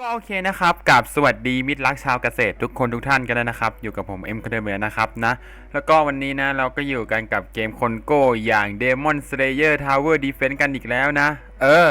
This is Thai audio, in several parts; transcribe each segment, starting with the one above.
ก็โอเคนะครับกับสวัสดีมิตรรักชาวเกษตรทุกคนทุกท่านกันแล้วนะครับ อยู่กับผมเอ็มคาเดเมียนะครับนะ แล้วก็วันนี้นะเราก็อยู่กันกับเกมคนโก้อย่าง Demon Slayer Tower Defense กันอีกแล้วนะ เออ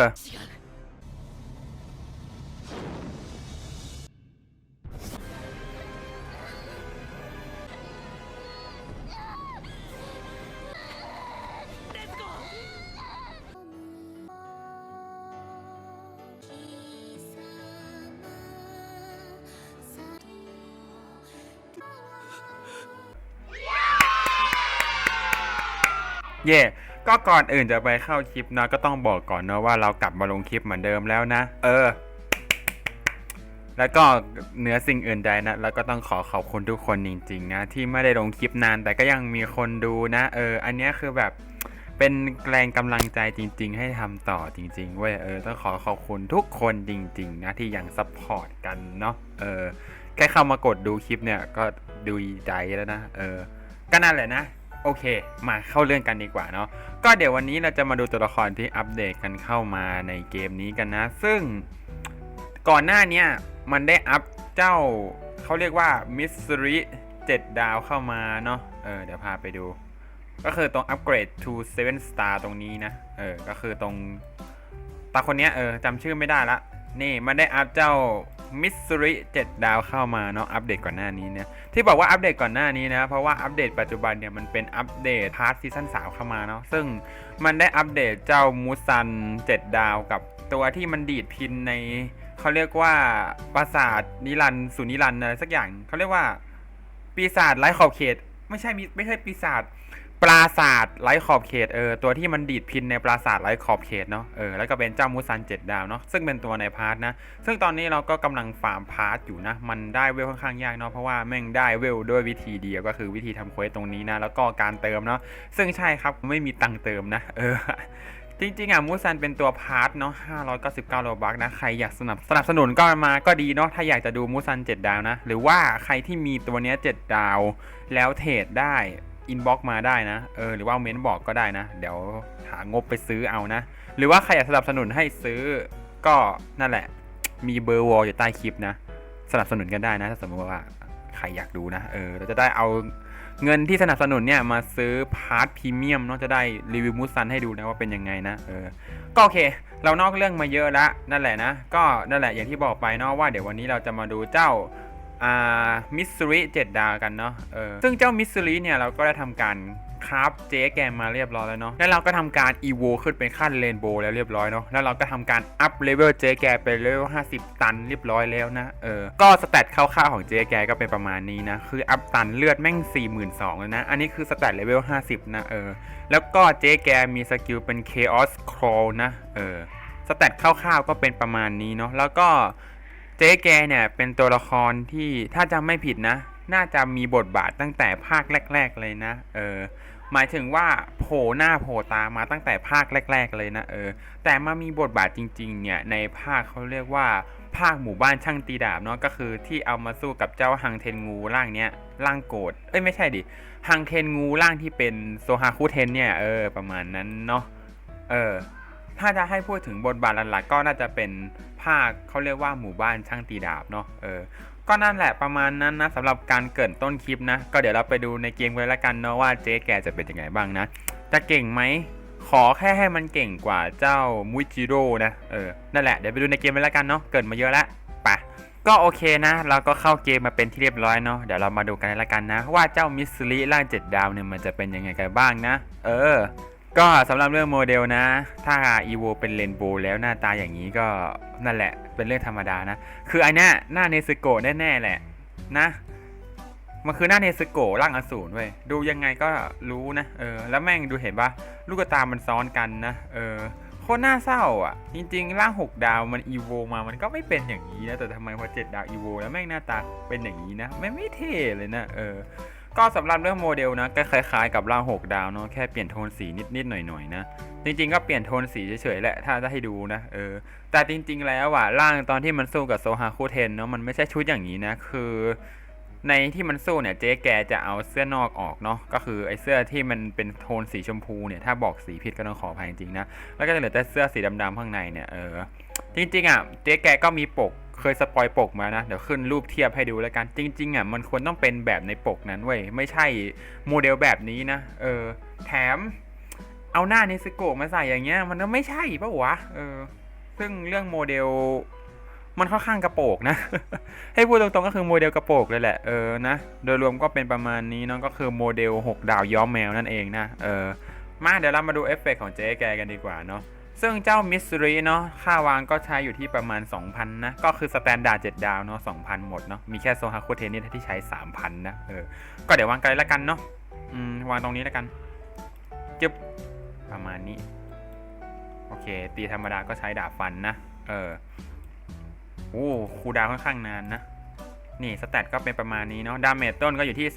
เย่ก็ก่อนอื่นจะไปเข้าคลิปนะก็ต้องบอกก่อนเนะว่าเรากลับมาลงคลิปเหมือนเดิมแล้วนะ เออ แล้วก็เหนือสิ่งอื่นใดนะแล้วก็ต้องขอขอบคุณทุกคนจริงๆนะที่ไม่ได้ลงคลิปนาน แต่ก็ยังมีคนดูนะ เออ อันนี้คือแบบเป็นแรงกำลังใจจริง ๆ ให้ทำต่อจริงๆเว้ยเออต้องขอขอบคุณทุกคนจริง ๆ นะที่ยังซัพพอร์ตกันเนาะเออแค่เข้ามากดดูคลิปเนี่ยก็ดูใจแล้วนะเออก็นั่นแหละนะ โอเค มาเข้าเรื่องกันดีกว่าเนาะ ก็เดี๋ยววันนี้เราจะมาดูตัวละครที่อัปเดตกันเข้ามาในเกมนี้กันนะ ซึ่งก่อนหน้านี้มันได้อัพเจ้าเขาเรียกว่า Mystery 7ดาวเข้ามาเนาะ เออ เดี๋ยวพาไปดู ก็คือตรงอัปเกรด to 7 star ตรงนี้นะ เออ ก็คือตรงตาคนเนี้ยเออจำชื่อไม่ได้ละ นี่มันได้อัพเจ้า Mystery 7ดาวเข้ามาเนาะอัปเดตก่อนหน้านี้เนี่ยที่บอกว่าอัปเดตก่อนหน้านี้นะ เพราะว่าอัปเดตปัจจุบันเนี่ยมันเป็นอัปเดตพาร์ทซีซั่น3เข้ามาเนาะซึ่งมันได้อัปเดตเจ้ามูซัน 7 ดาวกับตัวที่มันดีดพินในเขาเรียกว่าปราสาทนิรันสุนิรันอะไรสักอย่างเขาเรียกว่าปีศาจไร้ขอบเขต ไม่ใช่ไม่ใช่ปีศาจ ปราศาสตร์ไร้ขอบเขตเออตัวที่มันดีดพินในปราศาสาทไร้ขอบเขตเนาะเออแล้วก็เป็นเจ้ามูซันเจ็ดดาวเนาะซึ่งเป็นตัวในพาร์ทนะ ซึ่งตอนนี้เราก็กำลังฟาร์มพาร์ทอยู่นะ มันได้เวลค่อนข้างยากเนาะเพราะว่าแม่งได้เวลด้วยวิธีเดียวก็คือวิธีทำเควสตรงนี้นะแล้วก็การเติมเนาะซึ่งใช่ครับไม่มีตังค์เติมนะ เออจริงๆอะมูซันเป็นตัวพาร์ทเนาะ599โลบักนะ ใครอยากสนับสนับสนุนก็มาก็ดีเนาะ ถ้าอยากจะดูมูซัน7ดาวนะ หรือว่าใครที่มีตัวเนี้ย7ดาว แล้วเทรดได้ อินบ็อกมาได้นะ เออ หรือว่าเม้นบอกก็ได้นะ เดี๋ยวหางบไปซื้อเอานะ หรือว่าใครอยากสนับสนุนให้ซื้อก็นั่นแหละ มีเบอร์วอลอยู่ใต้คลิปนะ สนับสนุนกันได้นะ ถ้าสมมติว่าใครอยากดูนะ เออ เราจะได้เอาเงินที่สนับสนุนเนี่ยมาซื้อพาร์ทพรีเมียมเนาะจะได้รีวิวมูซันให้ดูนะว่าเป็นยังไงนะ เออ ก็โอเค เรานอกเรื่องมาเยอะล้วนั่นแหละนะ ก็นั่นแหละอย่างที่บอกไปเนาะว่าเดี๋ยววันนี้เราจะมาดูเจ้า อ่ามิสซิริเจ็ดดาวกันเนาะเออซึ่งเจ้ามิสซิริเนี่ยเราก็ได้ทำการคราฟเจ๊แกมมาเรียบร้อยแล้วเนาะ แล้วเราก็ทำการอีโวขึ้นเป็นขั้นเรนโบว์แล้วเรียบร้อยเนาะ แล้วเราก็ทำการอัพเลเวลเจ๊แกไปเลเวล50 ตันเรียบร้อยแล้วนะ เออ ก็สเตตคร่าวๆของเจ๊แกก็เป็นประมาณนี้นะ คืออัพตันเลือดแม่ง 42,000แล้วนะ อันนี้คือสเตตเลเวล50 นะ เออ แล้วก็เจ๊แกมีสกิลเป็น Chaos Crawl นะ เออสเตตคร่าวๆก็เป็นประมาณนี้เนาะ แล้วก็ เจ๊แกเนี่ยเป็นตัวละครที่ถ้าจำไม่ผิดนะ น่าจะมีบทบาทตั้งแต่ภาคแรก ๆ เลยนะ เออ หมายถึงว่าโผล่หน้าโผล่ตามาตั้งแต่ภาคแรก ๆ เลยนะเออ แต่มามีบทบาทจริง ๆ เนี่ยในภาคเขาเรียกว่าภาคหมู่บ้านช่างตีดาบเนาะก็คือที่เอามาสู้กับเจ้าฮังเทนงูร่างเนี้ยร่างโกรธเอ้ยไม่ใช่ดิฮังเทนงูร่างที่เป็นโซฮาคุเทนเนี่ยเออประมาณนั้นเนาะเออถ้าจะให้พูดถึงบทบาทหลักๆก็น่าจะเป็น ภาคเขาเรียกว่าหมู่บ้านช่างตีดาบเนาะเออก็นั่นแหละประมาณนั้นนะสำหรับการเกรินต้นคลิปนะ ก็เดี๋ยวเราไปดูในเกมกันล้วกันเนาะว่าเจ๊แกจะเป็นยังไงบ้างนะ จะเก่งไหมขอแค่ให้มันเก่งกว่าเจ้ามุจิโร่นะเออนั่นแหละเดี๋ยวไปดูในเกมกันล้วกันเนาะเกรินมาเยอะล้วไปะก็โอเคนะเราก็เข้าเกมมาเป็นที่เรียบร้อยเนาะเดี๋ยวเรามาดูกันล้วกันนะ ว่าเจ้ามิสซิลิร่างเจ็ดดาวเนี่ยมันจะเป็นยังไงกันบ้างนะ เออ ก็สำหรับเรื่องโมเดลนะ ถ้าอีโวเป็นเรนโบว์แล้วหน้าตาอย่างนี้ก็นั่นแหละ เป็นเรื่องธรรมดานะ คือไอันเนี้ยหน้าเนซึโกะแน่ๆแหละนะ มันคือหน้าเนซึโกะร่างอสูรเว้ย ดูยังไงก็รู้นะ เออ แล้วแม่งดูเห็นปะลูกตามันซ้อนกันนะ เออ โคตรน่าเศร้าอะ จริงๆ ร่าง6ดาวมันอีโวมา มันก็ไม่เป็นอย่างนี้นะ แต่ทำไมพอ7ดาวอีโวแล้วแม่งหน้าตาเป็นอย่างนี้นะ ไม่ไม่เท่เลยนะ เออ ก็สำหรับเรื่องโมเดลนะก็คล้ายๆกับร่าง6ดาวเนาะแค่เปลี่ยนโทนสีนิดๆหน่อยๆนะจริงๆก็เปลี่ยนโทนสีเฉยๆแหละถ้าจะให้ดูนะเออแต่จริงๆแล้วอะร่างตอนที่มันสู้กับโซฮาคุเทนเนาะมันไม่ใช่ชุดอย่างนี้นะคือในที่มันสู้เนี่ยเจ๊แกจะเอาเสื้อนอกออกเนาะก็คือไอ้เสื้อที่มันเป็นโทนสีชมพูเนี่ยถ้าบอกสีผิดก็ต้องขออภัยจริงๆนะแล้วก็จะเหลือแต่เสื้อสีดำๆข้างในเนี่ยเออจริงๆอะเจ๊แกก็มีปก เคยสปอยปกมานะ เดี๋ยวขึ้นรูปเทียบให้ดูแล้วกัน จริงๆอะมันควรต้องเป็นแบบในปกนั้นเว้ย ไม่ใช่โมเดลแบบนี้นะ เออ แถมเอาหน้าเนสโกะมาใส่อย่างเงี้ย มันก็ไม่ใช่ปะวะ เออ ซึ่งเรื่องโมเดลมันค่อนข้างกระโปกนะ ให้พูดตรงๆก็คือโมเดลกระโปกเลยแหละ เออ นะ โดยรวมก็เป็นประมาณนี้เนาะก็คือโมเดล 6 ดาวย้อมแมวนั่นเองนะ เออ มาเดี๋ยวเรามาดูเอฟเฟกต์ของเจ๊แกกันดีกว่าเนาะ ซึ่งเจ้ามิสซิรีเนาะค่าวางก็ใช้อยู่ที่ประมาณ 2,000 นะ ก็คือสแตนดาร์ด7ดาวเนาะ2,000 หมดเนาะมีแค่โซฮาคุเทนี่ที่ใช้ 3,000 นะเออก็เดี๋ยววางกันเลยละกันเนาะอืมวางตรงนี้ละกันจึ๊บประมาณนี้ โอเค ตีธรรมดาก็ใช้ดาบฟันนะ เออโอ้คูดาวค่อนข้างนานนะ นี่สแตทก็เป็นประมาณนี้เนาะดาเมจต้นก็อยู่ที่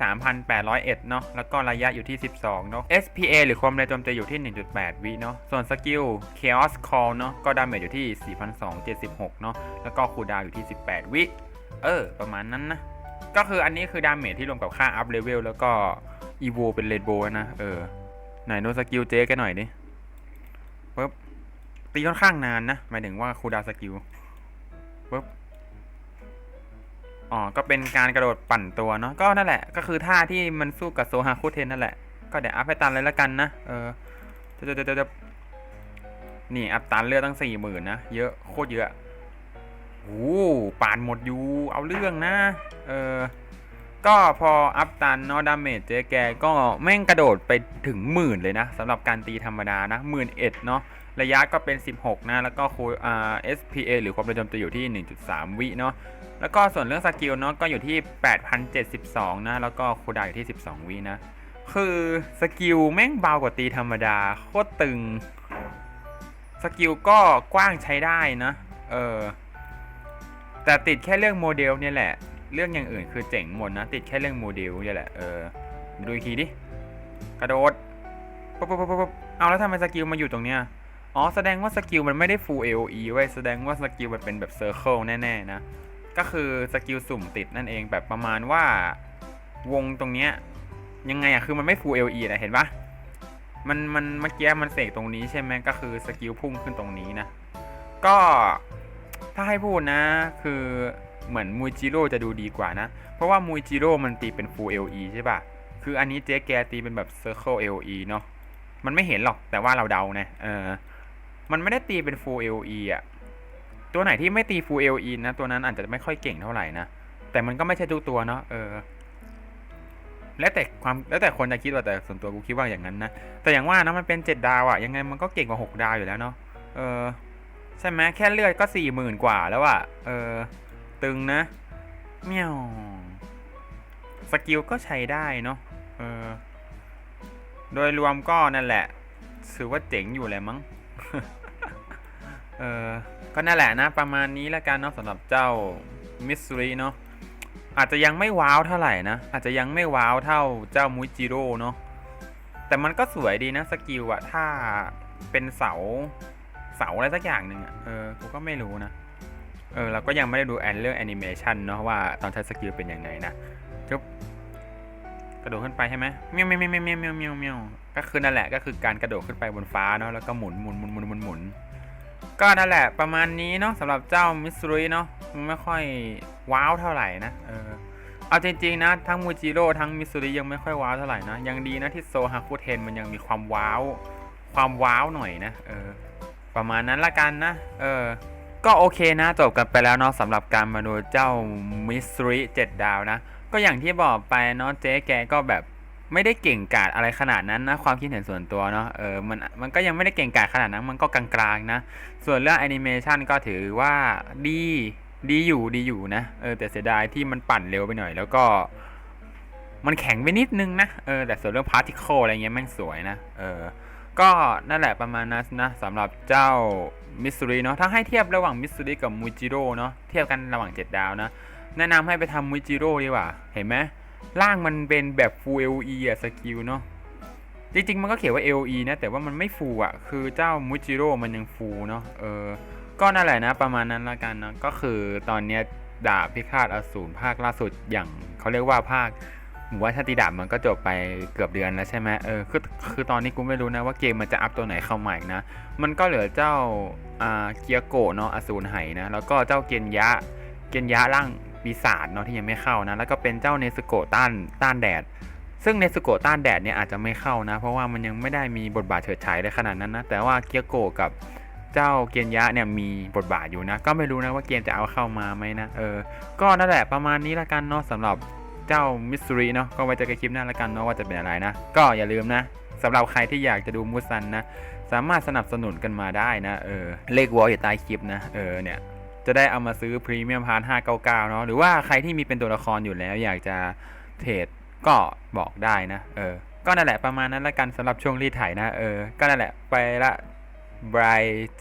3,801 เนาะแล้วก็ระยะอยู่ที่ 12 เนาะ SPA หรือความเร็วโจมตีอยู่ที่ 1.8 วิเนาะส่วนสกิล Chaos Call เนาะก็ดาเมจอยู่ที่ 4,276 เนาะแล้วก็คูดาวอยู่ที่ 18 วิเออ ประมาณนั้นนะ ก็คืออันนี้คือดาเมจที่รวมกับค่าอัพเลเวลแล้วก็อีโวเป็นเรนโบว์นะ เออ ไหนดูสกิลเจ๊กันหน่อยดิปึ๊บตีค่อนข้างนานนะ หมายถึงว่าคูดาสกิลปึ๊บ อ๋อ ก็เป็นการกระโดดปั่นตัวเนาะ ก็นั่นแหละ ก็คือท่าที่มันสู้กับโซฮาคุเทนนั่นแหละ ก็เดี๋ยวอัพให้ตันเลยละกันนะ เออเดี๋ยวเดี๋ยวเดี๋ยวนี่อัพตันเลือดตั้งสี่หมื่นนะ เยอะโคตรเยอะโอ้ป่านหมดอยู่ เอาเรื่องนะ เออ ก็พออัพตันเนาะดาเมจเจ๊แกก็แม่งกระโดดไปถึงหมื่นเลยนะสำหรับการตีธรรมดานะหมื่นเอ็ดเนาะ ระยะก็เป็น 16 นะ แล้วก็คูอ่า SPA หรือความเร็วโจมตีอยู่ที่ 1.3 วิเนาะ แล้วก็ส่วนเรื่องสกิลเนาะก็อยู่ที่ 8,072 นะ แล้วก็คูดาอยู่ที่ 12 วินะ คือสกิลแม่งเบากว่าตีธรรมดา โคตรตึง สกิลก็กว้างใช้ได้นะ เออ แต่ติดแค่เรื่องโมเดลเนี่ยแหละ เรื่องอย่างอื่นคือเจ๋งหมดนะ ติดแค่เรื่องโมเดลเนี่ยแหละ เออ ดูอีกทีดิ กระโดดปุ๊บปุ๊บปุ๊บปุ๊บเอาแล้วทำไมสกิลมาอยู่ตรงเนี้ย อ๋อ แสดงว่าสกิลมันไม่ได้ full AOE ไว้ย แสดงว่าสกิลมันเป็นแบบ circle แน่ๆนะ ก็คือสกิลสุ่มติดนั่นเองแบบประมาณว่าวงตรงเนี้ยยังไงอะคือมันไม่ full AOE นะเห็นปะมันมันเมื่อกี้มันเสกตรงนี้ใช่ไหมก็คือสกิลพุ่งขึ้นตรงนี้นะ ก็ถ้าให้พูดนะ คือเหมือนมูจิโร่จะดูดีกว่านะ เพราะว่ามูจิโร่มันตีเป็น full AOE ใช่ปะคืออันนี้เจ๊แกตีเป็นแบบ circle AOE เนาะมันไม่เห็นหรอกแต่ว่าเราเดานะเออ มันไม่ได้ตีเป็น full AOE อะ ตัวไหนที่ไม่ตี full AOE นะ ตัวนั้นอาจจะไม่ค่อยเก่งเท่าไหร่นะ แต่มันก็ไม่ใช่ทุกตัวเนาะ เออ แล้วแต่ความแล้วแต่คนจะคิดว่าแต่ส่วนตัวกูคิดว่าอย่างนั้นนะ แต่อย่างว่านะมันเป็นเจ็ดดาวอะ่ะ ยังไงมันก็เก่งกว่าหกดาวอยู่แล้วเนาะ เออ ใช่ไหมแค่เลือดก็สี่หมื่นกว่าแล้วอะ เออ ตึงนะเมียวสกิลก็ใช้ได้เนาะ เออ โดยรวมก็นั่นแหละ ถือว่าเจ๋งอยู่เลยมั้ง เออก็นั่นแหละนะ ประมาณนี้แล้วกันเนาะสำหรับเจ้ามิสซูริเนาะอาจจะยังไม่ว้าวเท่าไหร่นะ อาจจะยังไม่ว้าวเท่าเจ้ามุจิโร่เนาะแต่มันก็สวยดีนะสกิลอะถ้าเป็นเสาเสาอะไรสักอย่างหนึ่งอะเออกูก็ไม่รู้นะ เออเราก็ยังไม่ได้ดูแอนเรื่องแอนิเมชันเนาะว่าตอนใช้สกิลเป็นยังไงนะจุ๊บ กระโดดขึ้นไปใช่ไหมเมียวเมียวเมียวเมียวเมียวเมียวเมียวก็คือนั่นแหละก็คือการกระโดดขึ้นไปบนฟ้าเนาะแล้วก็หมุนหมุนหมุนหมุนหมุนหมุนก็นั่นแหละประมาณนี้เนาะสำหรับเจ้ามิสซูริเนาะไม่ค่อยว้าวเท่าไหร่นะเออเอาจริงๆนะทั้งมูจิโร่ทั้งมิสซูริยังไม่ค่อยว้าวเท่าไหร่นะยังดีนะที่โซฮาคุเทนมันยังมีความว้าว ความว้าวหน่อยนะเออประมาณนั้นละกันนะ เออ ก็โอเคนะจบกันไปแล้วเนาะสำหรับการมาดูเจ้ามิสซูริเจ็ดดาวนะ ก็อย่างที่บอกไปเนาะเจ๊แกก็แบบไม่ได้เก่งกาจอะไรขนาดนั้นนะความคิดเห็นส่วนตัวเนาะเออมันมันก็ยังไม่ได้เก่งกาจขนาดนั้นมันก็กลางๆนะ ส่วนเรื่องแอนิเมชันก็ถือว่าดีดีอยู่ดีอยู่นะเออแต่เสียดายที่มันปั่นเร็วไปหน่อย แล้วก็ มันแข็งไปนิดนึงนะเออแต่ส่วนเรื่องพาร์ติเคิลอะไรเงี้ยแม่งสวยนะเออก็นั่นแหละประมาณนั้นนะสำหรับเจ้า มิสซูริเนาะถ้าให้เทียบระหว่างมิสซูริกับมูจิโร่เนาะเทียบกันระหว่างเจ็ดดาวนะแนะนำให้ไปทำมูจิโร่ดีกว่าเห็นไหมร่างมันเป็นแบบ full LE อะสกิลเนาะจริงๆ มันก็เขียนว่า LE นะ แต่ว่ามันไม่ full อะคือเจ้ามูจิโร่มันยัง full เนาะเออก็นั่นแหละนะ ประมาณนั้นละกันนะก็คือตอนเนี้ยดาบพิฆาตอสูรภาคล่าสุดอย่างเขาเรียกว่าภาคหมู่ว่าชาติดาบมันก็จบไปเกือบเดือนแล้วใช่ไหมเออคือคือตอนนี้กูไม่รู้นะว่าเกมมันจะอัพตัวไหนเข้ามาอีกนะ มันก็เหลือเจ้า เกียโกะเนาะอสูรไหนะ แล้วก็เจ้าเกียนยะ เกียนยะร่างปีศาจเนาะที่ยังไม่เข้านะ แล้วก็เป็นเจ้าเนสโกะต้านต้านแดด ซึ่งเนสโกะต้านแดดเนี่ยอาจจะไม่เข้านะ เพราะว่ามันยังไม่ได้มีบทบาทเฉิดฉายเลยขนาดนั้นนะ แต่ว่าเกียโกะกับเจ้าเกียนยะเนี่ยมีบทบาทอยู่นะ ก็ไม่รู้นะว่าเกียนจะเอาเข้ามาไหมนะ เออ ก็นั่นแหละประมาณนี้ละกันเนาะสำหรับเจ้ามิสซูรีเนาะ ก็ไว้เจอกันคลิปหน้าละกันเนาะว่าจะเป็นอะไรนะ ก็อย่าลืมนะสำหรับใครที่อยากจะดูมูซันนะ สามารถสนับสนุนกันมาได้นะเออเลขวอลอยู่ใต้คลิปนะเออเนี่ยจะได้เอามาซื้อพรีเมียมพาร์ท599 เนาะหรือว่าใครที่มีเป็นตัวละครอยู่แล้ว อยากจะเทรดก็บอกได้นะเออก็นั่นแหละประมาณนั้นละกันสำหรับช่วงรีดไถนะเออก็นั่นแหละไปละ bright